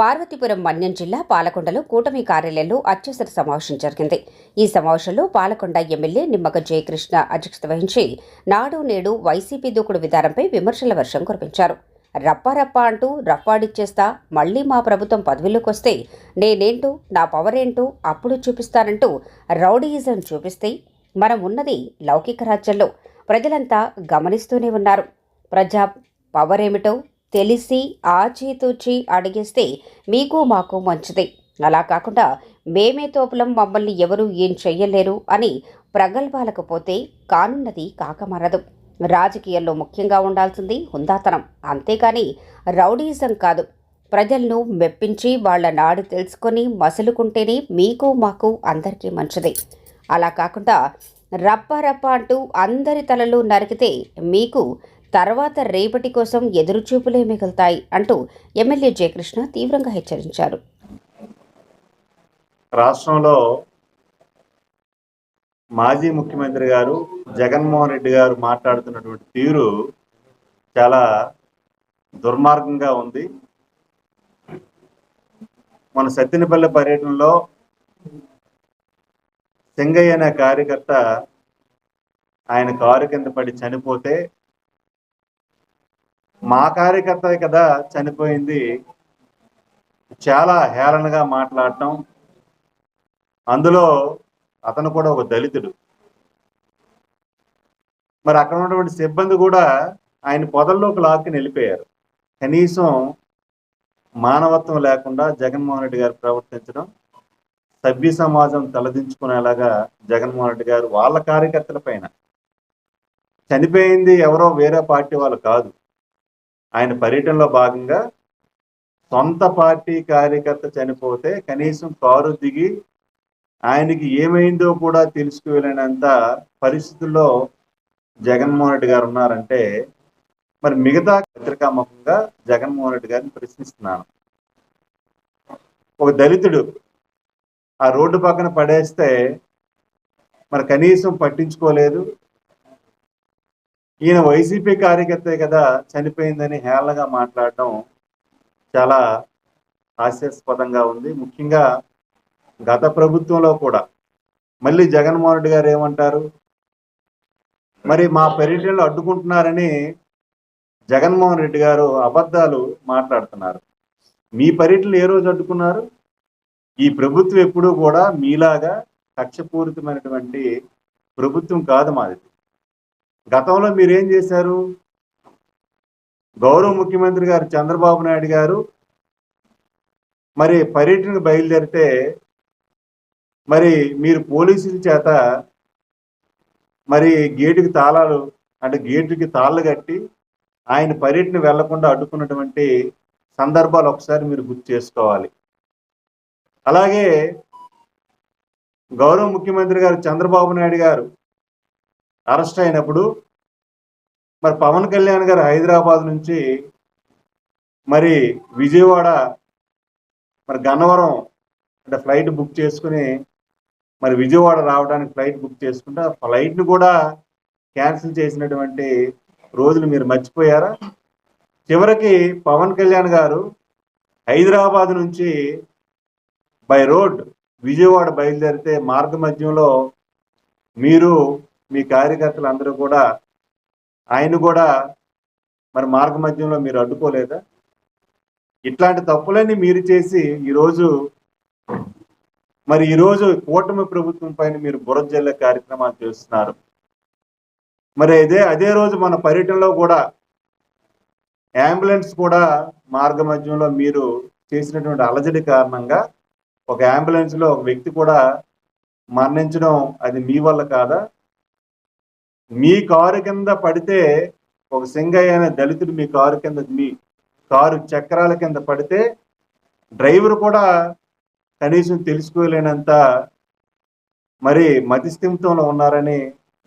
పార్వతీపురం మన్యం జిల్లా పాలకొండలో కూటమి కార్యాలయంలో అత్యవసర సమావేశం జరిగింది. ఈ సమావేశంలో పాలకొండ ఎమ్మెల్యే నిమ్మక జయకృష్ణ అధ్యక్షత వహించి నాడు నేడు వైసీపీ దూకుడు విధానంపై విమర్శల వర్షం కురిపించారు. రప్పారప్ప అంటూ రప్పాడిచ్చేస్తా మళ్ళీ మా ప్రభుత్వం పదవిలోకి వస్తే నేనేంటో నా పవర్ ఏంటో అప్పుడు చూపిస్తానంటూ రౌడీయిజం చూపిస్తే మనం ఉన్నది లౌకిక రాజ్యంలో ప్రజలంతా గమనిస్తూనే ఉన్నారు. ప్రజా పవర్ ఏమిటో తెలిసి ఆచితూచి అడిగేస్తే మీకు మాకు మంచిదే. అలా కాకుండా మేమే తోపులం మమ్మల్ని ఎవరూ ఏం చెయ్యలేరు అని ప్రగల్భాలకు పోతే కానున్నది కాకమరదు రాజకీయాల్లో ముఖ్యంగా ఉండాల్సింది హుందాతనం. అంతేకాని రౌడీజం కాదు. ప్రజలను మెప్పించి వాళ్ళ నాడు తెలుసుకొని మసులుకుంటేనే మీకు మాకు అందరికీ మంచిది. అలా కాకుండా రప్ప రప్ప అంటూ అందరి తలలు నరికితే మీకు తర్వాత రేపటి కోసం ఎదురుచూపులే మిగులుతాయి అంటూ ఎమ్మెల్యే జయకృష్ణ తీవ్రంగా హెచ్చరించారు. రాష్ట్రంలో మాజీ ముఖ్యమంత్రి గారు జగన్మోహన్ రెడ్డి గారు మాట్లాడుతున్నటువంటి తీరు చాలా దుర్మార్గంగా ఉంది. మన సత్తినపల్లి పర్యటనలో సింగయ్య అనే కార్యకర్త ఆయన కారు కింద పడి చనిపోతే మా కార్యకర్త కదా చనిపోయింది. చాలా హేళనగా మాట్లాడటం. అందులో అతను కూడా ఒక దళితుడు. మరి అక్కడ ఉన్నటువంటి సిబ్బంది కూడా ఆయన పొదల్లోకి లాక్కి వెళ్ళిపోయారు. కనీసం మానవత్వం లేకుండా జగన్మోహన్ రెడ్డి గారు ప్రవర్తించడం సభ్య సమాజం తలదించుకునేలాగా జగన్మోహన్ రెడ్డి గారు వాళ్ళ కార్యకర్తల పైన. చనిపోయింది ఎవరో వేరే పార్టీ వాళ్ళు కాదు. ఆయన పర్యటనలో భాగంగా సొంత పార్టీ కార్యకర్త చనిపోతే కనీసం కారు దిగి ఆయనకి ఏమైందో కూడా తెలుసుకువెళ్ళినంత పరిస్థితుల్లో జగన్మోహన్ రెడ్డి గారు ఉన్నారంటే మరి మిగతా పత్రికాముఖంగా జగన్మోహన్ రెడ్డి గారిని ప్రశ్నిస్తున్నాను. ఒక దళితుడు ఆ రోడ్డు పక్కన పడేస్తే మరి కనీసం పట్టించుకోలేదు ఈయన వైసీపీ కార్యకర్తే కదా చనిపోయిందని హేళనగా మాట్లాడడం చాలా హాస్యాస్పదంగా ఉంది. ముఖ్యంగా గత ప్రభుత్వంలో కూడా. మళ్ళీ జగన్మోహన్ రెడ్డి గారు ఏమంటారు? మరి మా పర్యటనలు అడ్డుకుంటున్నారని జగన్మోహన్ రెడ్డి గారు అబద్ధాలు మాట్లాడుతున్నారు. మీ పర్యటనలు ఏ రోజు అడ్డుకున్నారు? ఈ ప్రభుత్వం ఎప్పుడూ కూడా మీలాగా కక్షపూరితమైనటువంటి ప్రభుత్వం కాదు మాది. గతంలో మీరేం చేశారు? గౌరవ ముఖ్యమంత్రి గారు చంద్రబాబు నాయుడు గారు మరి పర్యటనకు బయలుదేరితే మరి మీరు పోలీసుల చేత మరి గేటుకి తాళాలు అంటే గేటుకి తాళ్ళు కట్టి ఆయన పర్యటన వెళ్ళకుండా అడ్డుకున్నటువంటి సందర్భాలు ఒకసారి మీరు గుర్తు చేసుకోవాలి. అలాగే గౌరవ ముఖ్యమంత్రి గారు చంద్రబాబు నాయుడు గారు అరెస్ట్ అయినప్పుడు మరి పవన్ కళ్యాణ్ గారు హైదరాబాద్ నుంచి మరి విజయవాడ మరి గన్నవరం అంటే ఫ్లైట్ బుక్ చేసుకుని మరి విజయవాడ రావడానికి ఫ్లైట్ బుక్ చేసుకుంటే ఆ కూడా క్యాన్సిల్ చేసినటువంటి రోజులు మీరు మర్చిపోయారా? చివరికి పవన్ కళ్యాణ్ గారు హైదరాబాద్ నుంచి బై రోడ్ విజయవాడ బయలుదేరితే మార్గ మధ్యంలో మీరు మీ కార్యకర్తలు అందరూ కూడా ఆయన కూడా మరి మార్గ మధ్యంలో మీరు అడ్డుకోలేదా? ఇట్లాంటి తప్పులన్నీ మీరు చేసి ఈరోజు మరి ఈరోజు కూటమి ప్రభుత్వం పైన మీరు బురద జల్లే కార్యక్రమాలు చేస్తున్నారు. మరి అదే అదే రోజు మన పర్యటనలో కూడా అంబులెన్స్ కూడా మార్గ మధ్యంలో మీరు చేసినటువంటి అలజడి కారణంగా ఒక అంబులెన్స్లో ఒక వ్యక్తి కూడా మరణించడం అది మీ వల్ల కాదా? మీ కారు కింద పడితే ఒక సింగయ్య అనే దళితుడు మీ కారు కింద మీ కారు చక్రాల కింద పడితే డ్రైవర్ కూడా కనీసం తెలుసుకోలేనంత మరి మతిస్థిమితంలో ఉన్నారని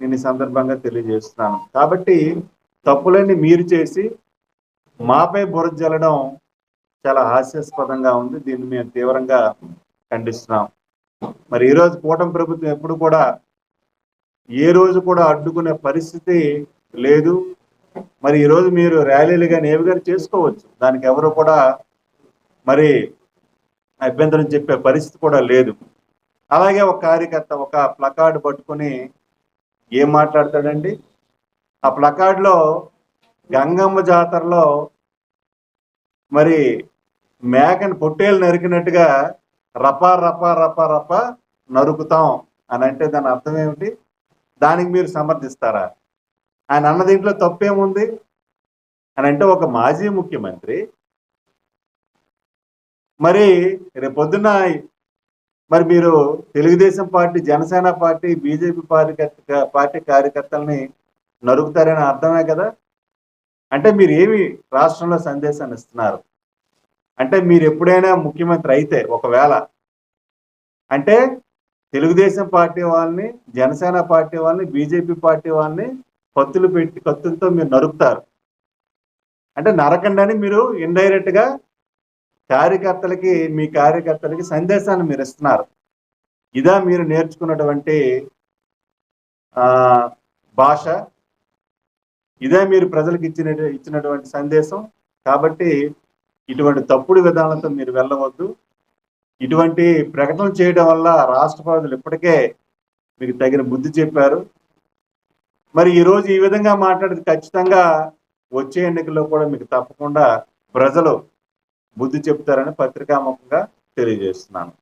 నేను ఈ సందర్భంగా తెలియజేస్తున్నాను. కాబట్టి తప్పులన్నీ మీరు చేసి మాపై బురద జల్లడం చాలా హాస్యాస్పదంగా ఉంది. దీన్ని మేము తీవ్రంగా ఖండిస్తున్నాం. మరి ఈరోజు కూటమి ప్రభుత్వం ఎప్పుడు కూడా ఏ రోజు కూడా అడ్డుకునే పరిస్థితి లేదు. మరి ఈరోజు మీరు ర్యాలీలు కానీ ఏవి కానీ చేసుకోవచ్చు. దానికి ఎవరు కూడా మరి అభ్యంతరం చెప్పే పరిస్థితి కూడా లేదు. అలాగే ఒక కార్యకర్త ఒక ప్లకార్డు పట్టుకొని ఏం మాట్లాడతాడండి? ఆ ప్లకార్డులో గంగమ్మ జాతరలో మరి మేకని పొట్టేలు నరికినట్టుగా రపా రపా రపా రపా నరుకుతాం అని అంటే దాని అర్థం ఏమిటి? దానికి మీరు సమర్థిస్తారా? ఆయన అన్న దీంట్లో తప్పేముంది? అని అంటే ఒక మాజీ ముఖ్యమంత్రి మరి రేపొద్దున మరి మీరు Telugu Desam party Jana Sena party BJP party party కార్యకర్తలని నరుకుతారని అర్థమే కదా? అంటే మీరు ఏమి రాష్ట్రంలో సందేశాన్ని ఇస్తున్నారు? అంటే మీరు ఎప్పుడైనా ముఖ్యమంత్రి అయితే ఒకవేళ అంటే తెలుగుదేశం పార్టీ వాళ్ళని జనసేన పార్టీ వాళ్ళని బీజేపీ పార్టీ వాళ్ళని కత్తులు పెట్టి కత్తులతో మీరు నరుకుతారు. అంటే నరకండి మీరు ఇండైరెక్ట్గా కార్యకర్తలకి మీ కార్యకర్తలకి సందేశాన్ని మీరు ఇస్తున్నారు. ఇదా మీరు నేర్చుకున్నటువంటి భాష. ఇదే మీరు ప్రజలకు ఇచ్చిన ఇచ్చినటువంటి సందేశం. కాబట్టి ఇటువంటి తప్పుడు విధానంతో మీరు వెళ్ళవద్దు. ఇటువంటి ప్రకటనలు చేయడం వల్ల రాష్ట్ర ప్రజలు ఇప్పటికే మీకు తగిన బుద్ధి చెప్పారు. మరి ఈరోజు ఈ విధంగా మాట్లాడితే ఖచ్చితంగా వచ్చే ఎన్నికల్లో కూడా మీకు తప్పకుండా ప్రజలు బుద్ధి చెప్తారని పత్రికాముఖంగా తెలియజేస్తున్నాను.